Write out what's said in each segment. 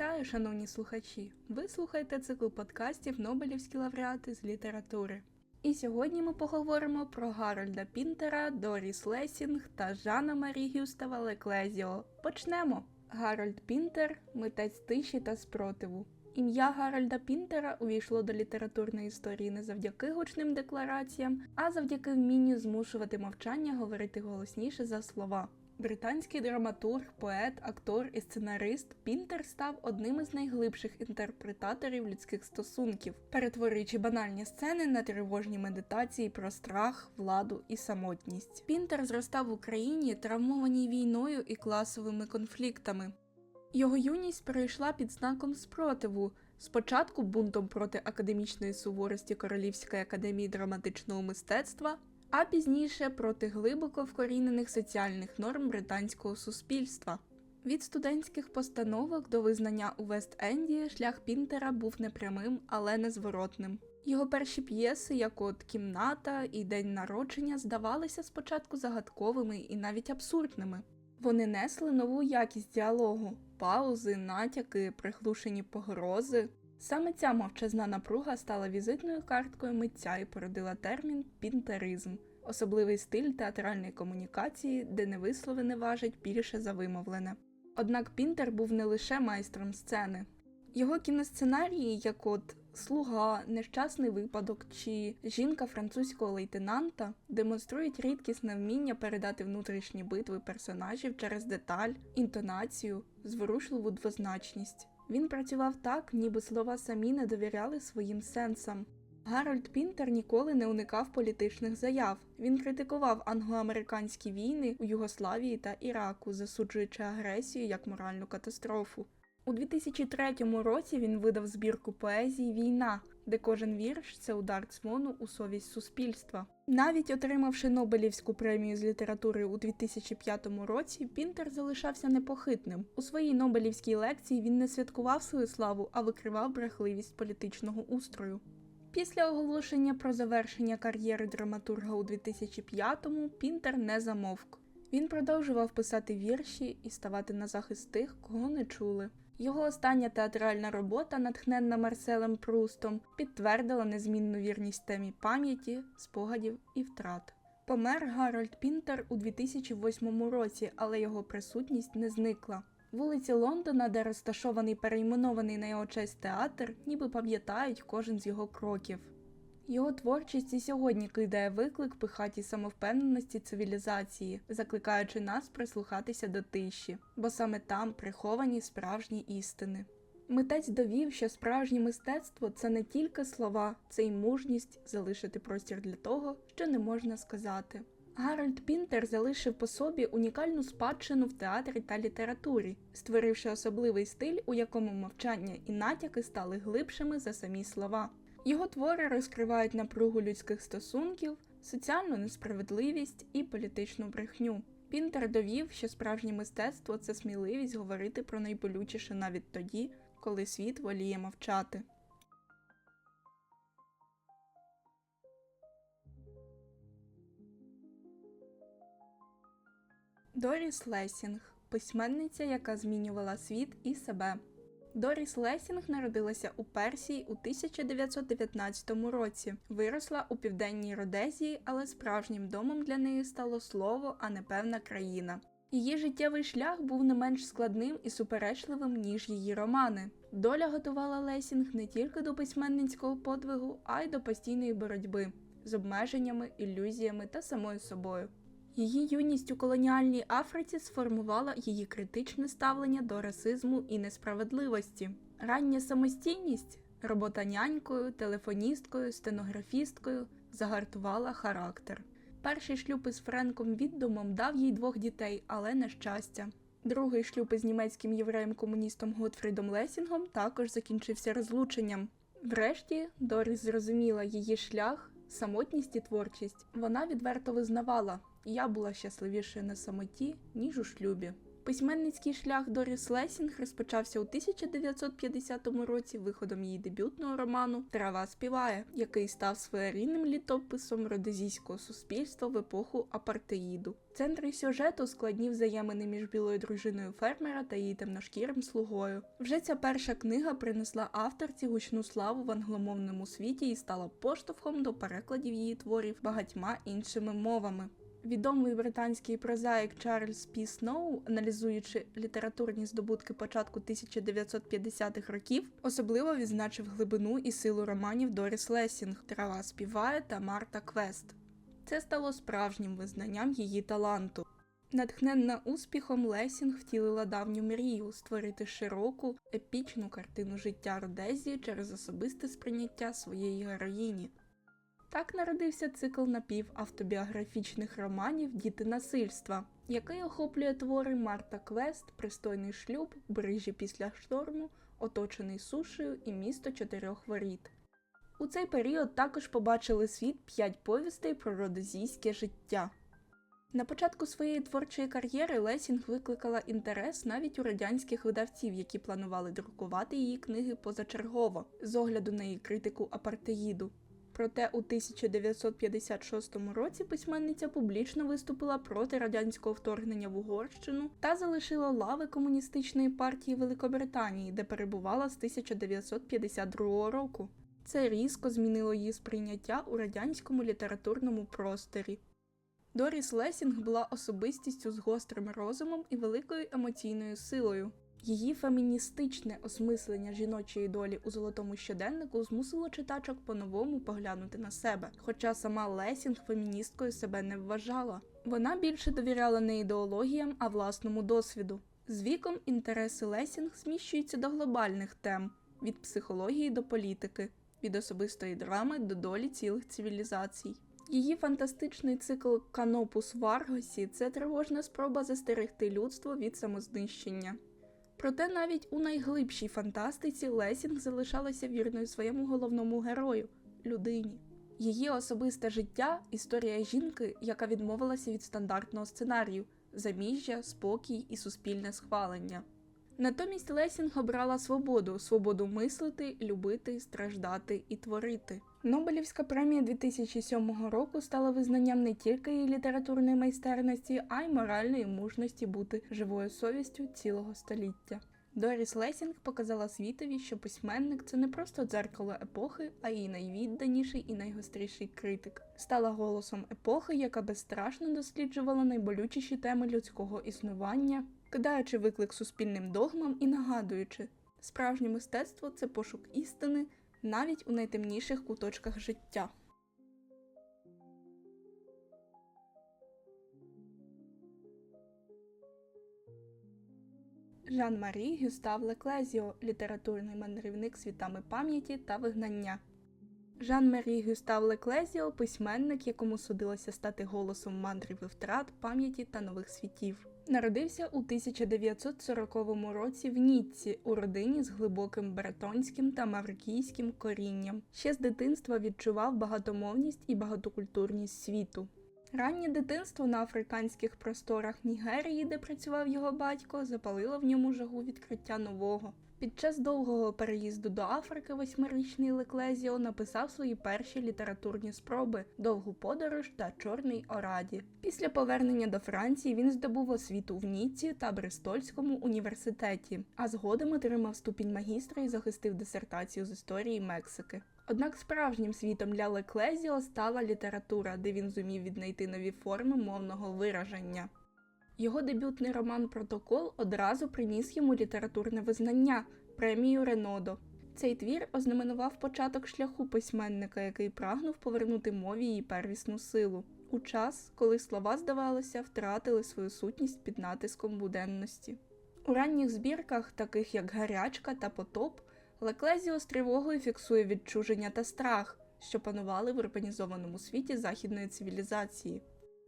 Вітаю, шановні слухачі! Ви слухаєте цикл подкастів Нобелівські лауреати з літератури. І сьогодні ми поговоримо про Гарольда Пінтера, Доріс Лесінг та Жана Марі Гюстава Леклезіо. Почнемо! Гарольд Пінтер митець тиші та спротиву. Ім'я Гарольда Пінтера увійшло до літературної історії не завдяки гучним деклараціям, а завдяки вмінню змушувати мовчання говорити голосніше за слова. Британський драматург, поет, актор і сценарист Пінтер став одним із найглибших інтерпретаторів людських стосунків, перетворюючи банальні сцени на тривожні медитації про страх, владу і самотність. Пінтер зростав в Україні, травмованій війною і класовими конфліктами. Його юність перейшла під знаком спротиву. Спочатку бунтом проти академічної суворості Королівської академії драматичного мистецтва, а пізніше проти глибоко вкорінених соціальних норм британського суспільства. Від студентських постановок до визнання у Вест-Енді шлях Пінтера був непрямим, але незворотним. Його перші п'єси, як от Кімната і День народження, здавалися спочатку загадковими і навіть абсурдними. Вони несли нову якість діалогу, паузи, натяки, приглушені погрози. Саме ця мовчазна напруга стала візитною карткою митця і породила термін пінтеризм, особливий стиль театральної комунікації, де невисловлене важить більше за вимовлене. Однак Пінтер був не лише майстром сцени. Його кіносценарії, як от Слуга, нещасний випадок чи жінка французького лейтенанта демонструють рідкісне вміння передати внутрішні битви персонажів через деталь, інтонацію, зворушливу двозначність. Він працював так, ніби слова самі не довіряли своїм сенсам. Гарольд Пінтер ніколи не уникав політичних заяв. Він критикував англо-американські війни у Югославії та Іраку, засуджуючи агресію як моральну катастрофу. У 2003 році він видав збірку поезії Війна, де кожен вірш це удар дзвону у совість суспільства. Навіть отримавши Нобелівську премію з літератури у 2005 році, Пінтер залишався непохитним. У своїй Нобелівській лекції він не святкував свою славу, а викривав брехливість політичного устрою. Після оголошення про завершення кар'єри драматурга у 2005-му Пінтер не замовк. Він продовжував писати вірші і ставати на захист тих, кого не чули. Його остання театральна робота, натхненна Марселем Прустом, підтвердила незмінну вірність темі пам'яті, спогадів і втрат. Помер Гарольд Пінтер у 2008 році, але його присутність не зникла. Вулиці Лондона, де розташований перейменований на його честь театр, ніби пам'ятають кожен з його кроків. Його творчість і сьогодні кидає виклик пихатій самовпевненості цивілізації, закликаючи нас прислухатися до тиші, бо саме там приховані справжні істини. Митець довів, що справжнє мистецтво це не тільки слова, це й мужність залишити простір для того, що не можна сказати. Гарольд Пінтер залишив по собі унікальну спадщину в театрі та літературі, створивши особливий стиль, у якому мовчання і натяки стали глибшими за самі слова. Його твори розкривають напругу людських стосунків, соціальну несправедливість і політичну брехню. Пінтер довів, що справжнє мистецтво це сміливість говорити про найболючіше навіть тоді, коли світ воліє мовчати. Доріс Лесінг письменниця, яка змінювала світ і себе. Доріс Лесінг народилася у Персії у 1919 році. Виросла у південній Родезії, але справжнім домом для неї стало слово, а не певна країна. Її життєвий шлях був не менш складним і суперечливим, ніж її романи. Доля готувала Лесінг не тільки до письменницького подвигу, а й до постійної боротьби з обмеженнями, ілюзіями та самою собою. Її юність у колоніальній Африці сформувала її критичне ставлення до расизму і несправедливості. Рання самостійність, робота нянькою, телефоністкою, стенографісткою загартувала характер. Перший шлюб із Френком Віддомом дав їй двох дітей, але не щастя. Другий шлюб із німецьким євреєм-комуністом Готфрідом Лесінгом також закінчився розлученням. Врешті Доріс зрозуміла її шлях, самотність і творчість. Вона відверто визнавала, я була щасливішою на самоті, ніж у шлюбі. Письменницький шлях Доріс Лесінг розпочався у 1950 році виходом її дебютного роману Трава співає, який став своєрідним літописом родезійського суспільства в епоху апартеїду. В центрі сюжету складні взаємини між білою дружиною фермера та її темношкірим слугою. Вже ця перша книга принесла авторці гучну славу в англомовному світі і стала поштовхом до перекладів її творів багатьма іншими мовами. Відомий британський прозаїк Чарльз Пі Сноу, аналізуючи літературні здобутки початку 1950-х років, особливо відзначив глибину і силу романів Доріс Лесінг, Трава співає та Марта Квест. Це стало справжнім визнанням її таланту. Натхненна успіхом, Лесінг втілила давню мрію створити широку, епічну картину життя Родезії через особисте сприйняття своєї героїні. Так народився цикл напівавтобіографічних романів Діти насильства, який охоплює твори Марта Квест, Пристойний шлюб, Брижі після шторму, Оточений сушею і місто чотирьох воріт. У цей період також побачили світ п'ять повістей про родозійське життя. На початку своєї творчої кар'єри Лесінг викликала інтерес навіть у радянських видавців, які планували друкувати її книги позачергово з огляду на її критику апартеїду. Проте у 1956 році письменниця публічно виступила проти радянського вторгнення в Угорщину та залишила лави комуністичної партії Великобританії, де перебувала з 1952 року. Це різко змінило її сприйняття у радянському літературному просторі. Доріс Лесінг була особистістю з гострим розумом і великою емоційною силою. Її феміністичне осмислення жіночої долі у золотому щоденнику змусило читачок по-новому поглянути на себе, хоча сама Лесінг феміністкою себе не вважала. Вона більше довіряла не ідеологіям, а власному досвіду. З віком інтереси Лесінг зміщуються до глобальних тем від психології до політики, від особистої драми до долі цілих цивілізацій. Її фантастичний цикл Канопус в Аргосі це тривожна спроба застерегти людство від самознищення. Проте навіть у найглибшій фантастиці Лесінг залишалася вірною своєму головному герою людині. Її особисте життя історія жінки, яка відмовилася від стандартного сценарію заміжжя, спокій і суспільне схвалення. Натомість Лесінг обрала свободу, свободу мислити, любити, страждати і творити. Нобелівська премія 2007 року стала визнанням не тільки її літературної майстерності, а й моральної мужності бути живою совістю цілого століття. Доріс Лесінг показала світові, що письменник це не просто дзеркало епохи, а її найвідданіший і найгостріший критик. Стала голосом епохи, яка безстрашно досліджувала найболючіші теми людського існування, кидаючи виклик суспільним догмам і нагадуючи, справжнє мистецтво це пошук істини навіть у найтемніших куточках життя. Жан-Марі Гюстав Леклезіо, літературний мандрівник світами пам'яті та вигнання. Жан-Марі Гюстав Леклезіо письменник, якому судилося стати голосом мандрів і втрат, пам'яті та нових світів. Народився у 1940 році в Ніцці у родині з глибоким бретонським та маврикійським корінням. Ще з дитинства відчував багатомовність і багатокультурність світу. Раннє дитинство на африканських просторах Нігерії, де працював його батько, запалило в ньому жагу відкриття нового. Під час довгого переїзду до Африки восьмирічний Леклезіо написав свої перші літературні спроби Довгу подорож та ЧорнийОраді. Після повернення до Франції він здобув освіту в Ніці та Бристольському університеті, а згодом отримав ступінь магістра і захистив дисертацію з історії Мексики. Однак справжнім світом для Леклезіо стала література, де він зумів віднайти нові форми мовного вираження. Його дебютний роман Протокол одразу приніс йому літературне визнання премію Ренодо. Цей твір ознаменував початок шляху письменника, який прагнув повернути мові її первісну силу у час, коли слова, здавалося, втратили свою сутність під натиском буденності. У ранніх збірках, таких як Гарячка та Потоп, Леклезіо з тривогою фіксує відчуження та страх, що панували в урбанізованому світі західної цивілізації.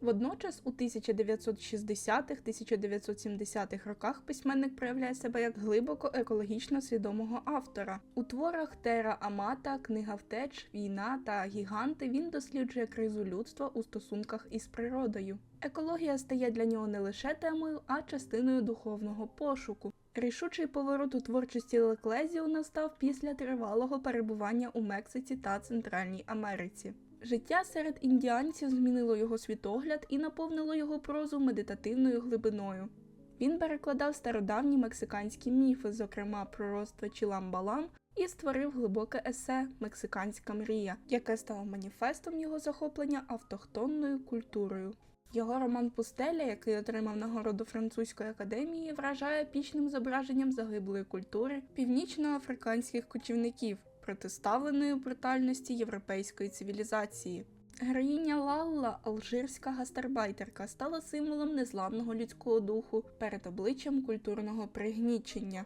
Водночас у 1960-1970-х роках письменник проявляє себе як глибоко екологічно свідомого автора. У творах Тера Амата, Книга втеч, Війна та Гіганти він досліджує кризу людства у стосунках із природою. Екологія стає для нього не лише темою, а частиною духовного пошуку. Рішучий поворот у творчості Леклезіо настав після тривалого перебування у Мексиці та Центральній Америці. Життя серед індіанців змінило його світогляд і наповнило його прозу медитативною глибиною. Він перекладав стародавні мексиканські міфи, зокрема пророцтво Чіламбалам, і створив глибоке есе Мексиканська мрія, яке стало маніфестом його захоплення автохтонною культурою. Його роман Пустеля, який отримав нагороду французької академії, вражає епічним зображенням загиблої культури північноафриканських кочівників, протиставленої брутальності європейської цивілізації. Героїня Лалла, алжирська гастарбайтерка, стала символом незламного людського духу перед обличчям культурного пригнічення.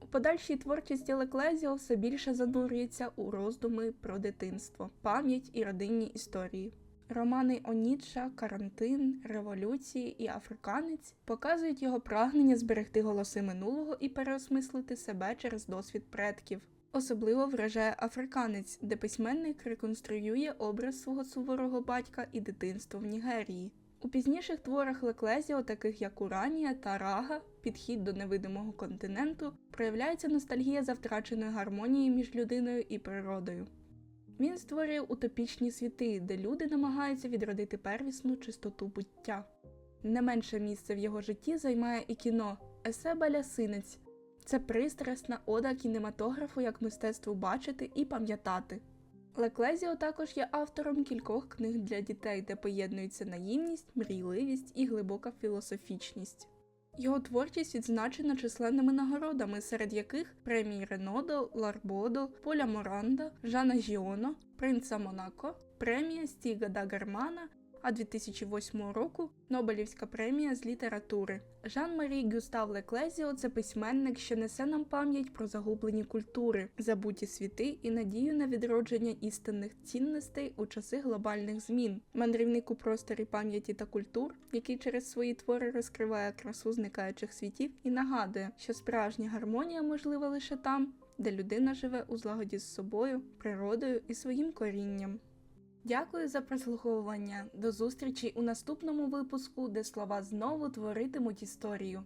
У подальшій творчості Леклезіо все більше занурюється у роздуми про дитинство, пам'ять і родинні історії. Романи Оніча, Карантин, Революції і Африканець показують його прагнення зберегти голоси минулого і переосмислити себе через досвід предків. Особливо вражає Африканець, де письменник реконструює образ свого суворого батька і дитинство в Нігерії. У пізніших творах Леклезіо, таких як Уранія та Рага, підхід до невидимого континенту, проявляється ностальгія за втраченою гармонією між людиною і природою. Він створює утопічні світи, де люди намагаються відродити первісну чистоту буття. Не менше місце в його житті займає і кіно Есе Балясинець. Це пристрасна ода кінематографу як мистецтву бачити і пам'ятати. Леклезіо також є автором кількох книг для дітей, де поєднуються наївність, мрійливість і глибока філософічність. Його творчість відзначена численними нагородами, серед яких премії Ренодо, Ларбодо, Поля Моранда, Жана Жіоно, Принца Монако, премія Стіга да Германа, а 2008 року Нобелівська премія з літератури. Жан-Марі Гюстав Леклезіо це письменник, що несе нам пам'ять про загублені культури, забуті світи і надію на відродження істинних цінностей у часи глобальних змін. Мандрівник у просторі пам'яті та культур, який через свої твори розкриває красу зникаючих світів і нагадує, що справжня гармонія можлива лише там, де людина живе у злагоді з собою, природою і своїм корінням. Дякую за прослуховування. До зустрічі у наступному випуску, де слова знову творитимуть історію.